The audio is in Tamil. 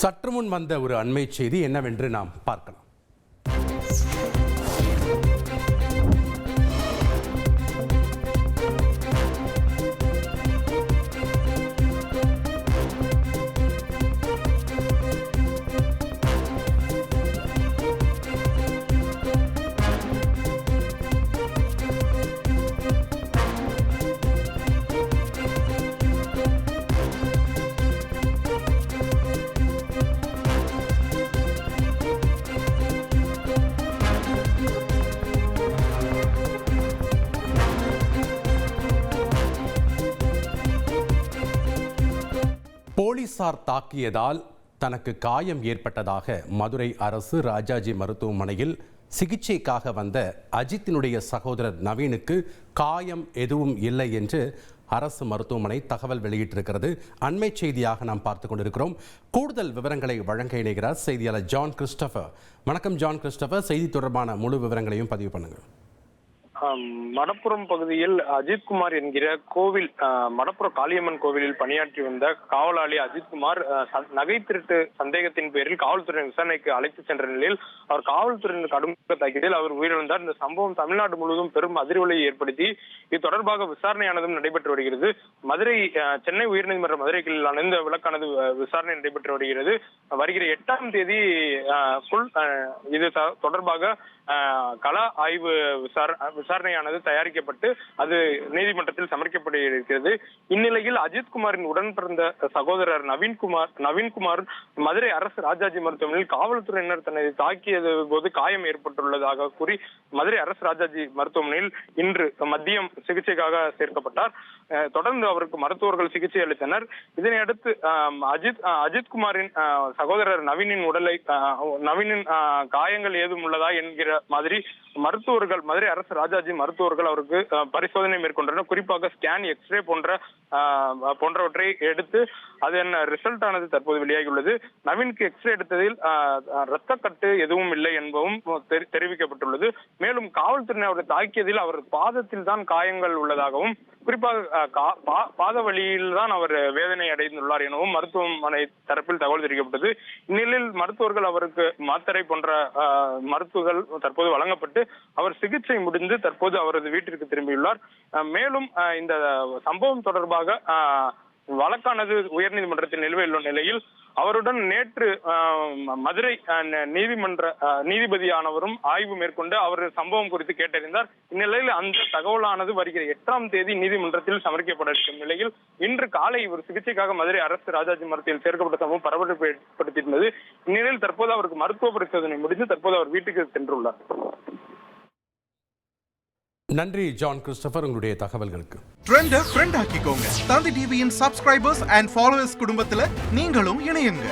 சற்று முன் வந்த ஒரு அண்மை செய்தி என்னவென்று நாம் பார்க்கலாம். போலீசார் தாக்கியதால் தனக்கு காயம் ஏற்பட்டதாக மதுரை அரசு ராஜாஜி மருத்துவமனையில் சிகிச்சைக்காக வந்த அஜித்தினுடைய சகோதரர் நவீனுக்கு காயம் எதுவும் இல்லை என்று அரசு மருத்துவமனை தகவல் வெளியிட்டிருக்கிறது. அண்மை செய்தியாக நாம் பார்த்து கொண்டிருக்கிறோம். கூடுதல் விவரங்களை வழங்க இணைகிறார் செய்தியாளர் ஜான் கிறிஸ்டபர். வணக்கம் ஜான் கிறிஸ்டபர். செய்தி தொடர்பான முழு விவரங்களையும் பதிவு பண்ணுங்கள். மடப்புறம் பகுதியில் அஜித்குமார் என்கிற கோவில் மடப்புற மடப்புறம் காளியம்மன் கோவிலில் பணியாற்றி வந்த காவலாளி அஜித்குமார் ச- நகை திருட்டு சந்தேகத்தின் பேரில் காவல்துறையின் விசாரணைக்கு அழைத்து சென்ற நிலையில் அவர் காவல்துறையின் கடும் தாக்கியதில் அவர் உயிரிழந்தார். இந்த சம்பவம் தமிழ்நாடு முழுவதும் பெரும் அதிர்வலையை ஏற்படுத்தி இது தொடர்பாக விசாரணையானதும் நடைபெற்று வருகிறது. மதுரை சென்னை உயர்நீதிமன்ற மதுரை கிளையிலான இந்த விளக்கானது விசாரணை நடைபெற்று வருகிறது. வருகிற எட்டாம் தேதி ஃபுல் இது த- தொடர்பாக கள ஆய்வு விசாரணை விசாரணையானது தயாரிக்கப்பட்டு அது நீதிமன்றத்தில் சமர்ப்பிக்கப்பட இருக்கிறது இந்நிலையில் அஜித்குமாரின் உடன் பிறந்த சகோதரர் நவீன்குமார் நவீன்குமார் மதுரை அரசு ராஜாஜி மருத்துவமனையில் காவல்துறையினர் தன்னை தாக்கியது போது காயம் ஏற்பட்டுள்ளதாக கூறி மதுரை அரசு ராஜாஜி மருத்துவமனையில் இன்று மதியம் சிகிச்சைக்காக சேர்க்கப்பட்டார். தொடர்ந்து அவருக்கு மருத்துவர்கள் சிகிச்சை அளித்தனர். இதனையடுத்து அஜித் அஜித்குமாரின் சகோதரர் நவீனின் உடலை நவீனின் காயங்கள் ஏதும் உள்ளதா என்கிற மாதிரி மருத்துவர்கள் மதுரை அரசு ராஜா ராஜாஜி மருத்துவர்கள் அவருக்கு பரிசோதனை மேற்கொண்டனர். குறிப்பாக ஸ்கேன் எக்ஸ்ரே போன்ற போன்றவற்றை எடுத்து அதன் ரிசல்ட் ஆனது தற்போது வெளியாகியுள்ளது. நவீனுக்கு எக்ஸ்ரே எடுத்ததில் ரத்தக்கட்டு எதுவும் இல்லை என்பதும் தெரிவிக்கப்பட்டுள்ளது. மேலும் காவல்துறையினர் அவரை தாக்கியதில் அவர் பாதத்தில் தான் காயங்கள் உள்ளதாகவும் குறிப்பாக கா- பா- பாத வழியில் தான் அவர் வேதனை அடைந்துள்ளார் எனவும் மருத்துவமனை தரப்பில் தகவல் தெரிவிக்கப்பட்டது. இந்நிலையில் மருத்துவர்கள் அவருக்கு மாத்திரை போன்ற மருத்துவர்கள் தற்போது வழங்கப்பட்டு அவர் சிகிச்சை முடிந்து தற்போது அவரது வீட்டிற்கு திரும்பியுள்ளார். மேலும் இந்த சம்பவம் தொடர்பாக வழக்கானது உயர்நீதிமன்றத்தில் நிலுவையில் உள்ள நிலையில் அவருடன் நேற்று மதுரை நீதிமன்ற நீதிபதியானவரும் ஆய்வு மேற்கொண்டு அவர் சம்பவம் குறித்து கேட்டறிந்தார். இந்நிலையில் அந்த தகவலானது வருகிற எட்டாம் தேதி நீதிமன்றத்தில் சமர்ப்பிக்கப்பட இருக்கும் நிலையில் இன்று காலை இவர் சிகிச்சைக்காக மதுரை அரசு ராஜாஜி மருத்துவத்தில் சேர்க்கப்பட்ட சம்பவம் பரபரப்பு ஏற்படுத்தியிருந்தது. இந்நிலையில் தற்போது அவருக்கு மருத்துவ பரிசோதனை முடிந்து தற்போது அவர் வீட்டுக்கு சென்றுள்ளார். நன்றி ஜான் கிறிஸ்டபர் உங்களுடைய தகவல்களுக்கு. ட்ரெண்ட ஃப்ரெண்ட் ஆக்கிக்கோங்க. தந்தி டிவியின் சப்ஸ்கிரைபர்ஸ் அண்ட் ஃபாலோவர்ஸ் குடும்பத்துல நீங்களும் இணையுங்க.